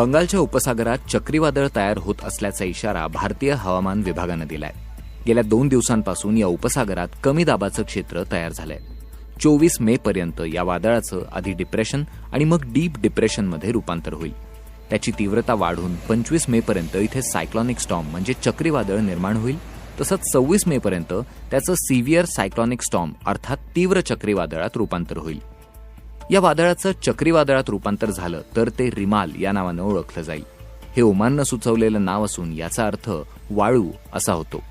बंगालच्या उपसागरात चक्रीवादळ तयार होत असल्याचा इशारा भारतीय हवामान विभागानं दिलाय. गेल्या दोन दिवसांपासून या उपसागरात कमी दाबाचं क्षेत्र तयार झालंय. चोवीस मे पर्यंत या वादळाचं आधी डिप्रेशन आणि मग डीप डिप्रेशनमध्ये रूपांतर होईल. त्याची तीव्रता वाढून पंचवीस मे पर्यंत इथे सायक्लॉनिक स्टॉम म्हणजे चक्रीवादळ निर्माण होईल. तसंच सव्वीस मे पर्यंत त्याचं सिव्हिअर सायक्लॉनिक स्टॉम अर्थात तीव्र चक्रीवादळात रूपांतर होईल. या वादळाचं चक्रीवादळात रूपांतर झालं तर ते रिमाल या नावानं ओळखलं जाईल. हे ओमाननं सुचवलेलं नाव असून याचा अर्थ वाळू असा होतो.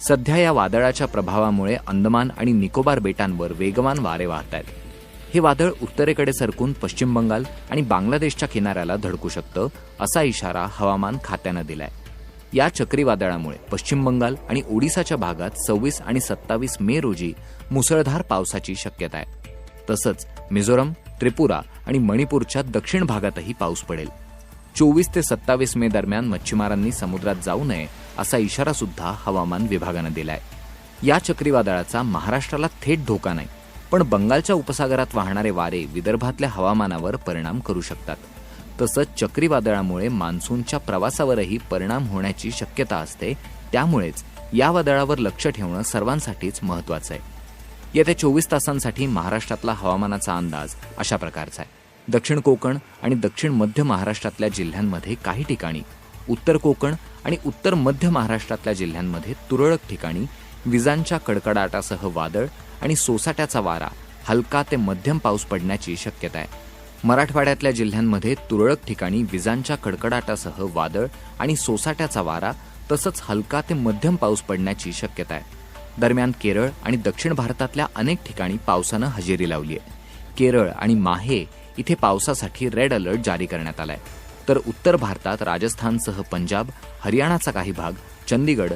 सध्या या वादळाच्या प्रभावामुळे अंदमान आणि निकोबार बेटांवर वेगवान वारे वाहत आहेत हे वादळ उत्तरेकडे सरकून पश्चिम बंगाल आणि बांगलादेशच्या किनाऱ्याला धडकू शकतं असा इशारा हवामान खात्यानं दिलाय. या चक्रीवादळामुळे पश्चिम बंगाल आणि ओडिसाच्या भागात सव्वीस आणि सत्तावीस मे रोजी मुसळधार पावसाची शक्यता आहे. तसंच मिझोरम त्रिपुरा आणि मणिपूरच्या दक्षिण भागातही पाऊस पडेल. चोवीस ते सत्तावीस मे दरम्यान मच्छीमारांनी समुद्रात जाऊ नये असा इशारा सुद्धा हवामान विभागानं दिलाय. या चक्रीवादळाचा महाराष्ट्राला थेट धोका नाही पण बंगालच्या उपसागरात वाहणारे वारे विदर्भातल्या हवामानावर परिणाम करू शकतात. तसंच चक्रीवादळामुळे मान्सूनच्या प्रवासावरही परिणाम होण्याची शक्यता असते त्यामुळेच या वादळावर लक्ष ठेवणं सर्वांसाठीच महत्वाचं आहे. येत्या चोवीस तासांसाठी महाराष्ट्रातला हवामानाचा अंदाज अशा प्रकारचा आहे. दक्षिण कोकण आणि दक्षिण मध्य महाराष्ट्रातल्या जिल्ह्यांमध्ये काही ठिकाणी उत्तर कोकण आणि उत्तर मध्य महाराष्ट्रातल्या जिल्ह्यांमध्ये तुरळक ठिकाणी विजांच्या कडकडाटासह वादळ आणि सोसाट्याचा वारा हलका ते मध्यम पाऊस पडण्याची शक्यता आहे. मराठवाड्यातल्या जिल्ह्यांमध्ये तुरळक ठिकाणी विजांच्या कडकडाटासह वादळ आणि सोसाट्याचा वारा तसंच हलका ते मध्यम पाऊस पडण्याची शक्यता आहे. दरम्यान केरळ आणि दक्षिण भारतातल्या अनेक ठिकाणी पावसानं हजेरी लावली आहे केरळ आणि माहे इथे पावसासाठी रेड अलर्ट जारी करण्यात आलाय. तर उत्तर भारतात राजस्थानसह पंजाब हरियाणाचा काही भाग चंदीगड